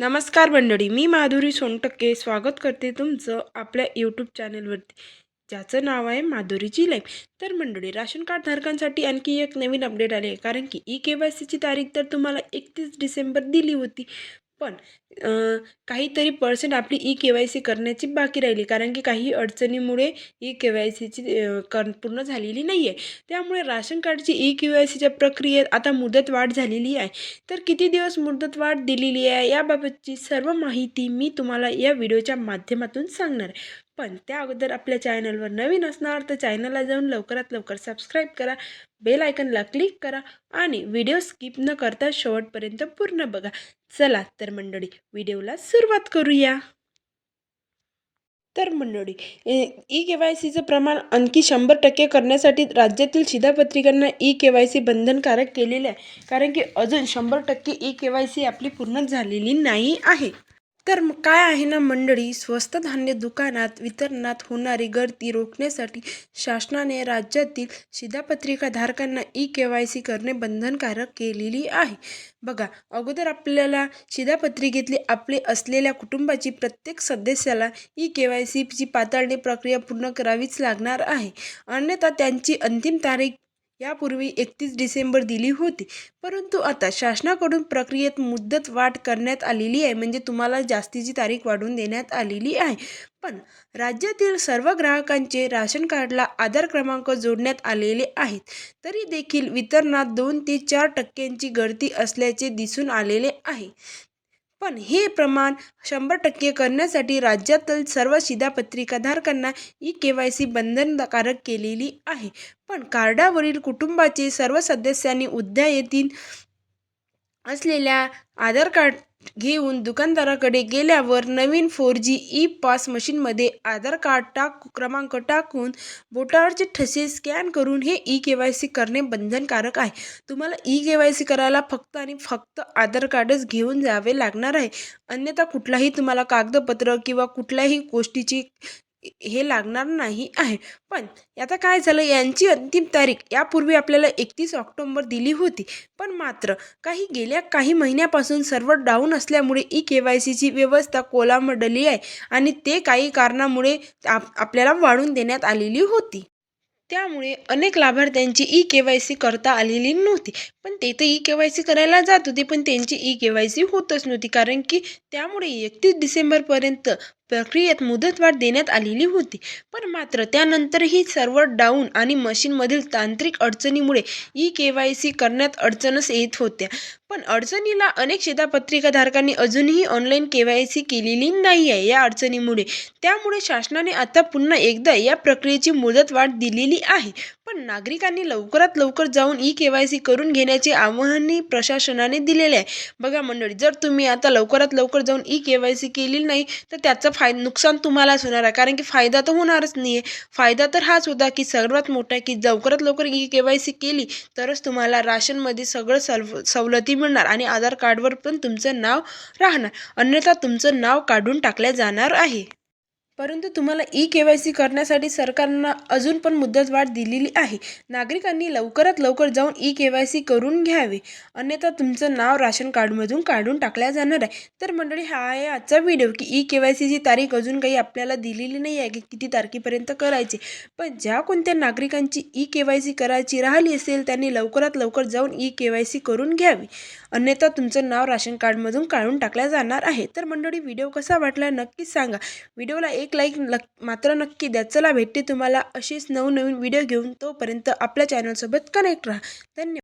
नमस्कार मंडळी मी माधुरी सोनटक्के. स्वागत करते तुमचं आपल्या यूट्यूब चॅनलवरती ज्याचं नाव आहे माधुरीची लाईफ तर मंडळी राशन कार्ड धारकांसाठी आणखी एक नवीन अपडेट आले आहे. कारण की ई के वाय सीची तारीख तर तुम्हाला एकतीस डिसेंबर दिली होती. पण काहीतरी पर्सेंट आपली ई के वाय सी करण्याची बाकी राहिली. कारण की काही अडचणीमुळे ई के वाय सीची कर पूर्ण झालेली नाही आहे त्यामुळे राशन कार्डची ई के वाय सीच्या प्रक्रियेत आता मुदत वाढ झालेली आहे. तर किती दिवस मुदतवाढ दिलेली आहे? याबाबतची सर्व माहिती मी तुम्हाला या व्हिडिओच्या माध्यमातून सांगणार आहे. पण त्या अगोदर आपल्या चॅनलवर नवीन असणार तर चॅनलला जाऊन लवकरात लवकर सबस्क्राईब करा बेल आयकनला क्लिक करा आणि व्हिडिओ स्किप न करता शेवटपर्यंत पूर्ण बघा. चला तर मंडळी व्हिडिओला सुरुवात करूया. तर मंडळी ई के वाय सीचं प्रमाण आणखी शंभर टक्के करण्यासाठी राज्यातील शिधापत्रिकांना ई के वाय सी बंधनकारक केलेले आहे. कारण की अजून शंभर टक्के ई के वाय सी आपली पूर्ण झालेली नाही आहे. तर मग काय आहे ना मंडळी? स्वस्त धान्य दुकानात वितरणात होणारी गर्दी रोखण्यासाठी शासनाने राज्यातील शिधापत्रिका धारकांना ई के वाय सी करणे बंधनकारक केलेली आहे. बघा अगोदर आपल्याला शिधापत्रिकेतली आपले असलेल्या कुटुंबाची प्रत्येक सदस्याला ई के वाय सीची पातळणी प्रक्रिया पूर्ण करावीच लागणार आहे. अन्यथा त्यांची अंतिम तारीख यापूर्वी एकतीस डिसेंबर दिली होती. परंतु आता शासनाकडून प्रक्रियेत मुदत वाढ करण्यात आलेली आहे. म्हणजे तुम्हाला जास्तीची तारीख वाढवून देण्यात आलेली आहे. पण राज्यातील सर्व ग्राहकांचे राशन कार्डला आधार क्रमांक जोडण्यात आलेले आहेत. तरी देखील वितरणात दोन ते चार टक्क्यांची गळती असल्याचे दिसून आलेले आहे. पण हे प्रमाण शंभर टक्के करण्यासाठी राज्यातील सर्व शिधापत्रिकाधारकांना ई के वाय सी बंधनकारक केलेली आहे. पण कार्डावरील कुटुंबाचे सर्व सदस्यांनी उद्या येतील असलेल्या आधार कार्ड घेऊन दुकानदाराकडे गेल्यावर नवीन फोर जी ई पास मशीनमध्ये आधार कार्ड टाक क्रमांक टाकून बोटावरचे ठसे स्कॅन करून हे ई के वाय सी करणे बंधनकारक आहे. तुम्हाला ई के वाय सी करायला फक्त आणि फक्त आधार कार्डच घेऊन जावे लागणार आहे. अन्यथा कुठलाही तुम्हाला कागदपत्र किंवा कुठल्याही गोष्टीची हे लागणार नाही आहे. पण आता काय झालं? यांची अंतिम तारीख यापूर्वी आपल्याला एकतीस ऑक्टोंबर दिली होती. पण मात्र काही गेल्या काही महिन्यापासून सर्व डाऊन असल्यामुळे ई के वाय सीची व्यवस्था कोलामडली आहे आणि ते काही कारणामुळे आप आपल्याला वाढून देण्यात आलेली होती. त्यामुळे अनेक लाभार्थ्यांची ई के वाय सी करता आलेली नव्हती. पण ते तर ई के वाय सी करायला जात होते पण त्यांची ई के वाय सी होतच नव्हती. कारण की त्यामुळे एकतीस डिसेंबरपर्यंत प्रक्रियेत मुदतवाढ देण्यात आलेली होती. पण मात्र त्यानंतरही सर्व्हर डाऊन आणि मशीनमधील तांत्रिक अडचणीमुळे ई के वाय सी करण्यात अडचणच येत होत्या. पण अडचणीला अनेक शिधापत्रिकाधारकांनी अजूनही ऑनलाईन के वाय सी केलेली नाही आहे या अडचणीमुळे. त्यामुळे शासनाने आता पुन्हा एकदा या प्रक्रियेची मुदतवाढ दिलेली आहे. पण नागरिकांनी लवकरात लवकर जाऊन ई के वाय सी करून घेण्याचे आवाहनही प्रशासनाने दिलेले आहे. बघा मंडळी जर तुम्ही आता लवकरात लवकर जाऊन ई के वाय सी केली नाही तर त्याचा फाय नुकसान तुम्हालाच होणार आहे. कारण की फायदा तर होणारच नाही आहे फायदा तर हाच होता की सर्वात मोठा की लवकरात लवकर ई के वाय सी केली तरच तुम्हाला राशनमध्ये सगळं सव सवलती मिळणार आणि आधार कार्डवर पण तुमचं नाव राहणार. अन्यथा तुमचं नाव काढून टाकल्या जाणार आहे. परंतु तुम्हाला ई के वाय सी करण्यासाठी सरकारनं अजून पण मुदतवाढ दिलेली आहे. नागरिकांनी लवकरात लवकर जाऊन ई के वाय सी करून घ्यावे. अन्यथा तुमचं नाव राशन कार्डमधून काढून टाकल्या जाणार आहे. तर मंडळी हा आहे आजचा व्हिडिओ की ई के वाय सीची तारीख अजून काही आपल्याला दिलेली नाही आहे की किती तारखेपर्यंत करायचे. पण ज्या कोणत्या नागरिकांची ई के वाय सी करायची राहिली असेल त्यांनी लवकरात लवकर जाऊन ई के वाय सी करून घ्यावी. अन्यथा तुमचं नाव राशन कार्डमधून काढून टाकल्या जाणार आहे. तर मंडळी व्हिडिओ कसा वाटला नक्कीच सांगा. व्हिडिओला एक लाईक लक मात्र नक्की द्या. चला भेटते तुम्हाला अशीच नवनवीन व्हिडिओ घेऊन. तोपर्यंत आपल्या चॅनलसोबत कनेक्ट राहा. धन्यवाद.